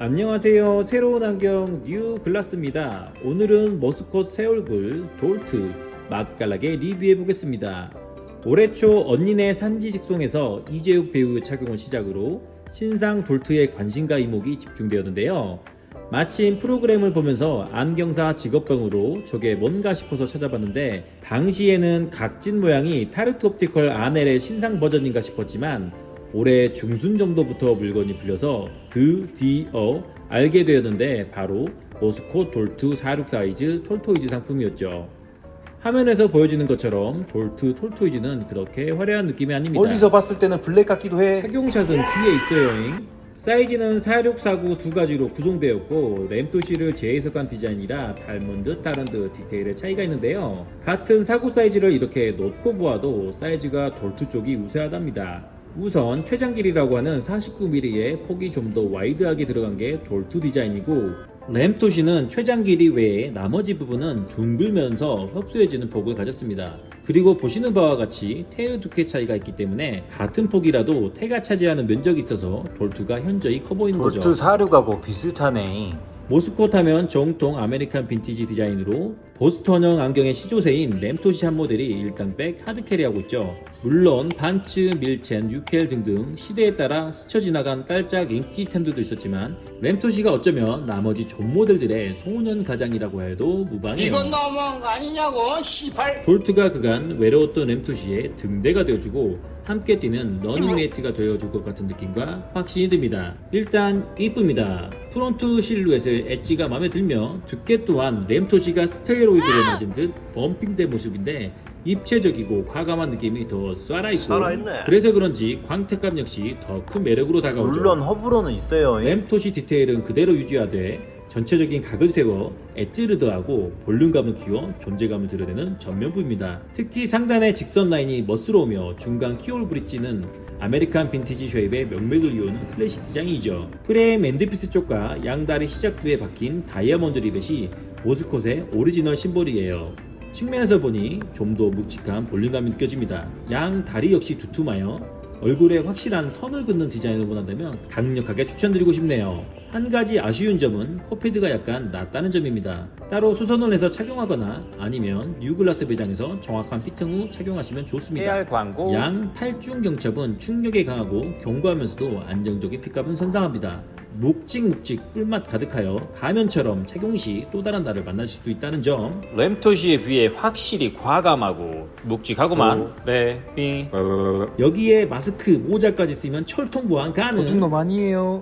안녕하세요. 새로운 안경 뉴 글라스입니다. 오늘은 머스콧 새 얼굴 돌트 맛깔나게 리뷰해 보겠습니다. 올해 초 언니네 산지 직송에서 이재욱 배우의 착용을 시작으로 신상 돌트의 관심과 이목이 집중되었는데요. 마침 프로그램을 보면서 안경사 직업병으로 저게 뭔가 싶어서 찾아봤는데 당시에는 각진 모양이 타르트 옵티컬 아넬의 신상 버전인가 싶었지만 올해 중순 정도부터 물건이 풀려서 드디어 알게 되었는데 바로 모스코 돌트 46 사이즈 톨토이즈 상품이었죠. 화면에서 보여지는 것처럼 돌트 톨토이즈는 그렇게 화려한 느낌이 아닙니다. 멀리서 봤을 때는 블랙 같기도 해. 착용샷은 뒤에 있어요. 사이즈는 4649 두 가지로 구성되었고 램토시를 재해석한 디자인이라 닮은 듯 다른 듯 디테일의 차이가 있는데요. 같은 49 사이즈를 이렇게 놓고 보아도 사이즈가 돌트 쪽이 우세하답니다. 우선 최장 길이라고 하는 49mm의 폭이 좀 더 와이드하게 들어간 게 돌트 디자인이고 램토시는 최장 길이 외에 나머지 부분은 둥글면서 협소해지는 폭을 가졌습니다. 그리고 보시는 바와 같이 태의 두께 차이가 있기 때문에 같은 폭이라도 태가 차지하는 면적이 있어서 돌투가 현저히 커 보이는 거죠. 볼트 사류하고 비슷하네. 모스콧 하면 정통 아메리칸 빈티지 디자인으로 보스턴형 안경의 시조세인 램토시 한 모델이 일당백 하드캐리하고 있죠. 물론 반츠, 밀첸, 유켈 등등 시대에 따라 스쳐 지나간 깔짝 인기템들도 있었지만 램토시가 어쩌면 나머지 전 모델들의 소년 가장이라고 해도 무방해요. 이건 너무한 거 아니냐고 시발 볼트가 그간 외로웠던 램토시의 등대가 되어주고 함께 뛰는 러닝메이트가 되어줄 것 같은 느낌과 확신이 듭니다. 일단 이쁩니다. 프론트 실루엣의 엣지가 마음에 들며 두께 또한 램토시가 스테로이드를 맞은 듯 범핑된 모습인데 입체적이고 과감한 느낌이 더 쏴라있고 살아있네. 그래서 그런지 광택감 역시 더 큰 매력으로 다가오죠. 물론 허브로는 있어요. 램토시 디테일은 그대로 유지하되 전체적인 각을 세워 엣지를 더하고 볼륨감을 키워 존재감을 드러내는 전면부입니다. 특히 상단의 직선 라인이 멋스러우며 중간 키홀 브릿지는 아메리칸 빈티지 쉐입의 명맥을 이루는 클래식 디자인이죠. 프레임 엔드피스 쪽과 양다리 시작부에 박힌 다이아몬드 리벳이 모스콧의 오리지널 심볼이에요. 측면에서 보니 좀 더 묵직한 볼륨감이 느껴집니다. 양 다리 역시 두툼하여 얼굴에 확실한 선을 긋는 디자인을 원한다면 강력하게 추천드리고 싶네요. 한 가지 아쉬운 점은 코피드가 약간 낮다는 점입니다. 따로 수선을 해서 착용하거나 아니면 뉴글라스 매장에서 정확한 피팅 후 착용하시면 좋습니다. 양 8중 경첩은 충격에 강하고 견고하면서도 안정적인 핏감은 선상합니다. 묵직묵직 꿀맛 가득하여 가면처럼 착용 시 또 다른 나를 만나실 수 있다는 점. 램토시에 비해 확실히 과감하고 묵직하고만 오. 레, 삐 여기에 마스크, 모자까지 쓰면 철통 보안 가능. 도둑놈 아니에요.